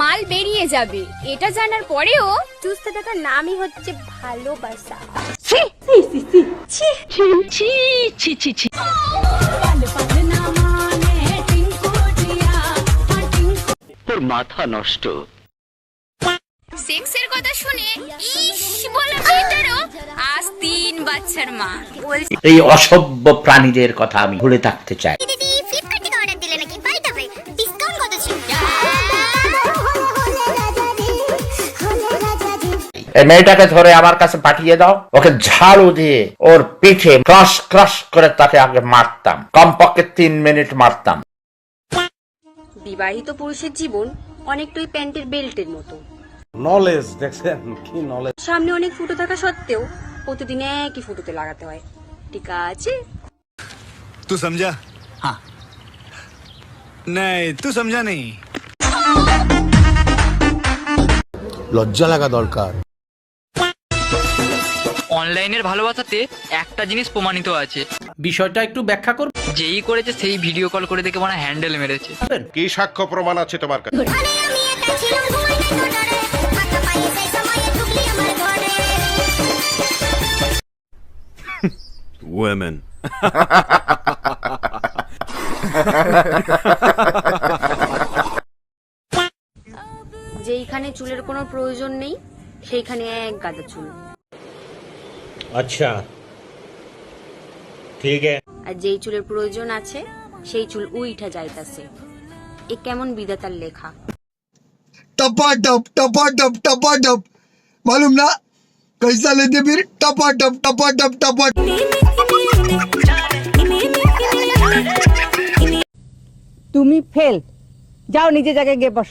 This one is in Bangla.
মাল বেরিয়ে যাবে। এটা জানার পরেও চুষতে থাকার নামই হচ্ছে ভালোবাসা। তোর মাথা নষ্ট। সেক্সের কথা শুনে ইস বলা মেয়েটারও আজ তিন বাচ্চার মা। এই অসভ্য প্রাণীদের কথা আমি ভুলে থাকতে চাই। মেয়েটাকে ধরে আমার কাছে পাঠিয়ে দাও। ওকে ঝাড়ু দিয়ে ওর পিঠে ক্রস ক্রস করে তাকে আগে মারতাম। কমপক্ষে তিন মিনিট মারতাম। বিবাহিত পুরুষের জীবন অনেকটাই প্যান্টের বেল্টের মতো। নলেজ দেখছেন কি নলেজ সামনে অনেক ফুটো থাকা সত্ত্বেও প্রতিদিন একই ফুটোতে লাগাতে হয়। ঠিক আছে? তুই সমঝা হ্যাঁ নাই তুই সমঝা নেই লজ্জা লাগা দরকার অনলাইনের ভালোবাসাতে একটা জিনিস প্রমাণিত আছে। বিষয়টা একটু ব্যাখ্যা করব যেই করেছে সেই ভিডিও কল করে দেখে মানে হ্যান্ডেল মেরেছে। কি সাক্ষ্য প্রমাণ আছে তোমার কাছে? women. যেইখানে চুলের কোনো প্রয়োজন নেই সেইখানে এক গাদা চুল। আচ্ছা ঠিক আছে আর যেই চুলের প্রয়োজন আছে সেই চুল উইঠা যাইতাছে এ কেমন বিধাতার লেখা टपाटप टपाटप टपाटप मालूम ना कैसा लेते फिर टपाटप टपाटप टपाटप তুমি ফেল যাও নিজে জায়গায় গিয়ে বসো